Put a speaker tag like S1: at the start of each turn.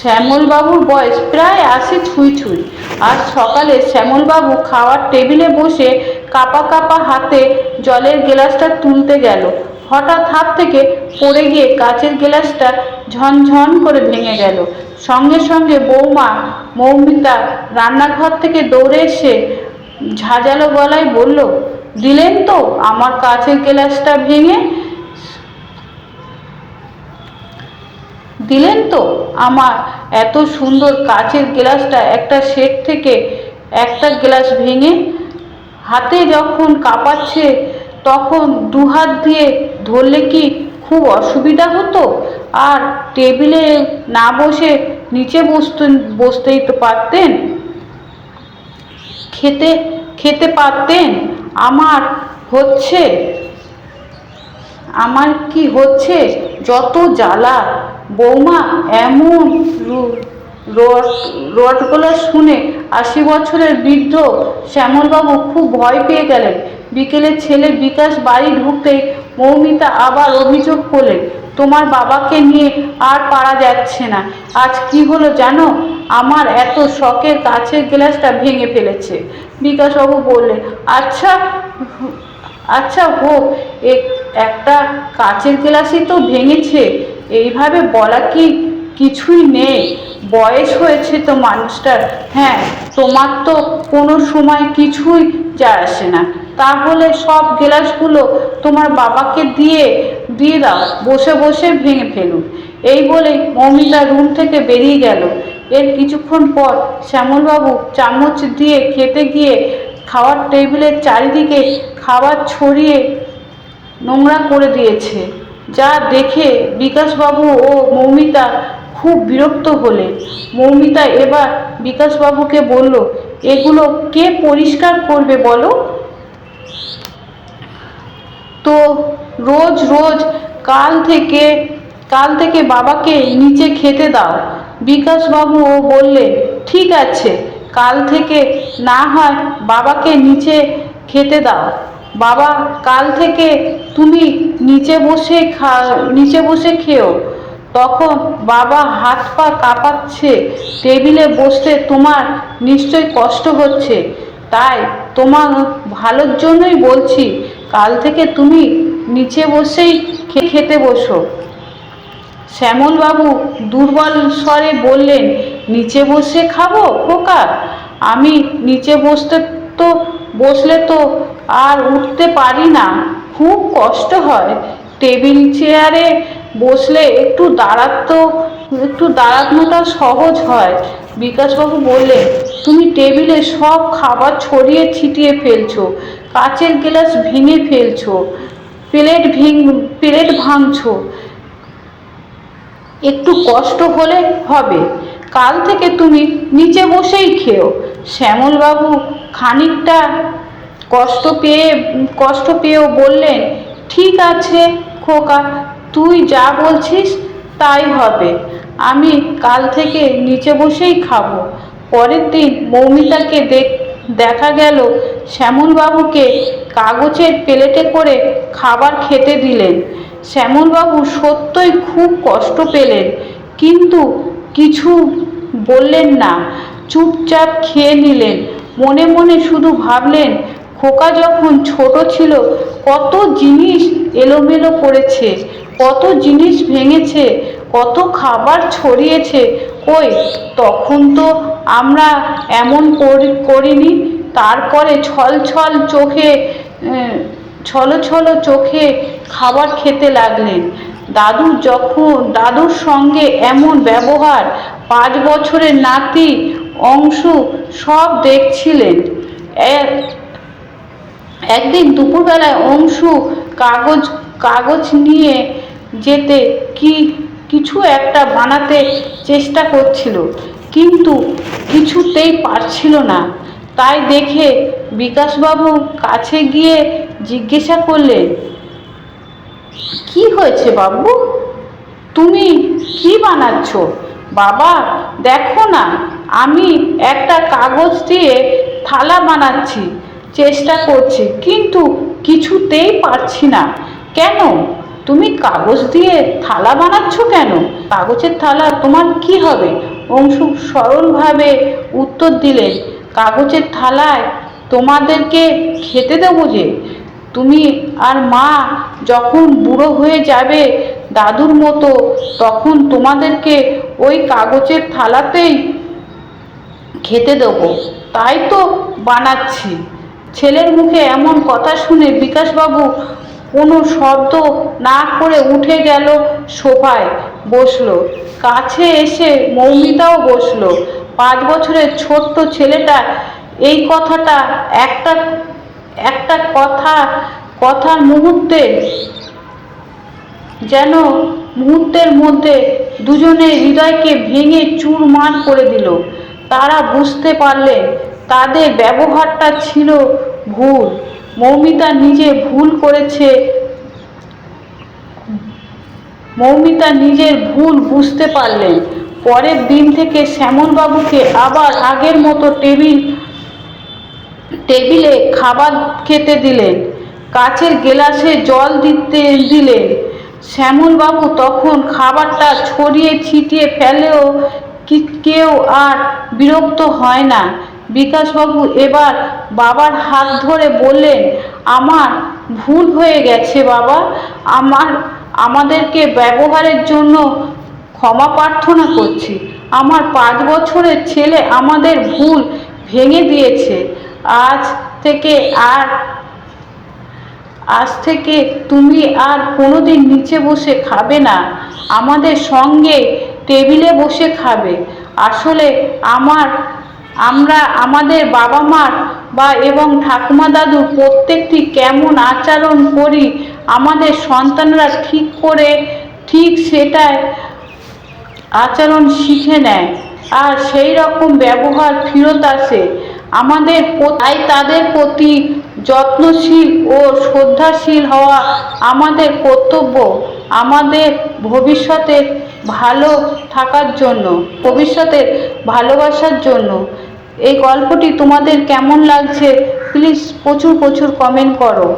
S1: শ্যামলবাবুর বয়স প্রায় আশি ছুঁই ছুঁই আজ সকালে শ্যামলবাবু খাওয়ার টেবিলে বসে কাপা কাপা হাতে জলের গ্লাসটা তুলতে গেল। হঠাৎ হাত থেকে পড়ে গিয়ে কাচের গ্লাসটা ঝনঝন করে ভেঙে গেল। সঙ্গে সঙ্গে বৌমা, মৌমিতা রান্নাঘর থেকে দৌড়ে এসে ঝাঁঝালো গলায় বলল, দিলেন তো আমার কাচের গ্লাসটা ভেঙে? দিলেন তো? আমার এত সুন্দর কাচের গ্লাসটা একটা সেট থেকে একটা গ্লাস ভেঙে হাতে যখন কাঁপাচ্ছে, তখন দু হাত দিয়ে ধরলে কি খুব অসুবিধা হতো? আর টেবিলে না বসে নিচে বসতে, বসতেই তো পারতেন? খেতে খেতে পারতেন? আমার হচ্ছে, আমার কি হচ্ছে? যত জ্বালা বৌমা এমন রু- রড শুনে আশি বছরের বৃদ্ধ শ্যামলবাবু খুব ভয় পেয়ে গেলেন। বিকেলে ছেলে বিকাশ বাড়ি ঢুকতেই মৌমিতা আবার অভিযোগ করলেন, তোমার বাবাকে নিয়ে আর পারা যাচ্ছে না। আজ কি হলো জানো? আমার এত শখের কাছের গ্লাসটা ভেঙে ফেলেছে। বিকাশবাবু বললেন আচ্ছা আচ্ছা হোক একটা কাচের গ্লাসই তো ভেঙেছে। এইভাবে বলা কি কিছুই নেই। বয়স হয়েছে তো মানুষটার। হ্যাঁ তোমার তো কোনো সময় কিছুই যায় আসে না। তাহলে সব গ্লাসগুলো তোমার বাবাকে দিয়ে দিয়ে দাও, বসে বসে ভেঙে ফেলুন এই বলেই মমিতা রুম থেকে বেরিয়ে গেল। এর কিছুক্ষণ পর শ্যামলবাবু চামচ দিয়ে খেতে গিয়ে খাওয়ার টেবিলের চারিদিকে খাবার ছড়িয়ে নোংরা করে দিয়েছে। যা দেখে বিকাশবাবু ও মৌমিতা খুব বিরক্ত হলেন মৌমিতা এবার বিকাশবাবুকে বলল, এগুলো কে পরিষ্কার করবে বলো? তো রোজ রোজ কাল থেকে কাল থেকে বাবাকে নিচে খেতে দাও। বিকাশবাবুও বললে, ঠিক আছে, কাল থেকে না হয় বাবাকে নিচে খেতে দাও। বাবা, কাল থেকে তুমি নিচে বসে খা, নিচে বসে খেও। তখন বাবা হাত পা কাঁপাচ্ছে, টেবিলে বসতে তোমার নিশ্চয় কষ্ট হচ্ছে। তাই তোমার ভালোর জন্যই বলছি, কাল থেকে তুমি নিচে বসেই খেতে বসো। শ্যামলবাবু দুর্বল স্বরে বললেন, নিচে বসে খাব, খোকা? আমি নিচে বসতে তো, বসলে তো আর উঠতে পারি না। খুব কষ্ট হয়। টেবিল চেয়ারে বসলে একটু দাঁড়াতো একটু দাঁড়ানোটা সহজ হয়। বিকাশবাবু বললেন, তুমি টেবিলে সব খাবার ছড়িয়ে ছিটিয়ে ফেলছো, কাচের গ্লাস ভেঙে ফেলছো, প্লেট ভেঙ, প্লেট ভাঙছো। একটু কষ্ট হলে হবে। কাল থেকে তুমি নিচে বসেই খেও। শ্যামলবাবু খানিকটা কষ্ট পেয়ে, কষ্ট পেয়েও বললেন, ঠিক আছে খোকা, তুই যা বলছিস তাই হবে। আমি কাল থেকে নিচে বসেই খাব। পরের দিন মৌমিতাকে দেখ গেল শ্যামলবাবুকে কাগজের প্লেটে করে খাবার খেতে দিলেন। শ্যামলবাবু সত্যই খুব কষ্ট পেলেন, কিন্তু কিছু বললেন না। চুপচাপ খেয়ে নিলেন। মনে মনে শুধু ভাবলেন খোকা যখন ছোট ছিল, কত জিনিস এলোমেলো করেছে, কত জিনিস ভেঙেছে, কত খাবার ছড়িয়েছে, কই, তখন তো আমরা এমন করি- করিনি, তারপরে ছল ছল চোখে ছলো ছলো চোখে খাবার খেতে লাগলেন। দাদু যখন, দাদুর সঙ্গে এমন ব্যবহার, পাঁচ বছরের নাতি অংশু সব দেখছিলেন। এক একদিন দুপুরবেলায় অংশু কাগজ কাগজ নিয়ে যেতে কি, কিছু একটা বানাতে চেষ্টা করছিল, কিন্তু কিছুতেই পারছিল না। তাই দেখে বিকাশবাবু কাছে গিয়ে জিজ্ঞাসা করলেন, কি হয়েছে বাবু? তুমি কি বানাচ্ছ? বাবা, দেখো না, আমি একটা কাগজ দিয়ে থালা বানাচ্ছি। চেষ্টা করছি, কিন্তু কিছুতেই পারছি না। কেন? তুমি কাগজ দিয়ে থালা বানাচ্ছ কেন? কাগজের থালা তোমার কি হবে? অংশু সরলভাবে উত্তর দিলেন, কাগজের থালায় তোমাদেরকে খেতে দেবো যে। তুমি আর মা যখন বুড়ো হয়ে যাবে দাদুর মতো, তখন তোমাদেরকে ওই কাগজের থালাতেই খেতে দেবো। তাই তো বানাচ্ছি। ছেলের মুখে এমন কথা শুনে বিকাশবাবু কোনো শব্দ না করে উঠে গেল সোফায় বসল। কাছে এসে মৌমিতাও বসল। পাঁচ বছরের ছোট্ট ছেলেটা এই কথাটা একটা একটা কথা কথার মুহূর্তে যেন মুহূর্তের মধ্যে দুজনের হৃদয়কে ভেঙে চুরমার করে দিল। তারা বুঝতে পারলেন তাদের ব্যবহারটা ছিল ভুল। মৌমিতা নিজে ভুল করেছে। মৌমিতা নিজের ভুল বুঝতে পারলেন। পরের দিন থেকে শ্যামলবাবুকে আবার আগের মতো টেবিল, টেবিলে খাবার খেতে দিলেন। কাছের গেলাসে জল দিতে দিলেন। শ্যামলবাবু তখন খাবারটা ছড়িয়ে ছিটিয়ে ফেলেও কেউ আর বিরক্ত হয় না। বিকাশবাবু, এবার বাবার হাত ধরে বললেন, আমার ভুল হয়ে গেছে বাবা। আমার, আমাদেরকে ব্যবহারের জন্য ক্ষমা প্রার্থনা করছি। আমার পাঁচ বছরের ছেলে আমাদের ভুল ভেঙে দিয়েছে। আজ থেকে আর, আজ থেকে তুমি আর কোনোদিন নিচে বসে খাবে না। আমাদের সঙ্গে টেবিলে বসে খাবে। আসলে আমার আমরা আমাদের বাবা মার বা এবং ঠাকুমা দাদুর প্রত্যেকটি কেমন আচরণ করি, আমাদের সন্তানরা ঠিক করে, ঠিক সেটাই আচরণ শিখে নেয়। আর সেই রকম ব্যবহার ফেরত আসে। আমাদের তাই তাদের প্রতি যত্নশীল ও শ্রদ্ধাশীল হওয়া আমাদের কর্তব্য, আমাদের ভবিষ্যতের ভালো থাকার জন্য, ভবিষ্যতের ভালোবাসার জন্য। এই গল্পটি তোমাদের কেমন লাগছে? প্লিজ প্রচুর প্রচুর কমেন্ট করো।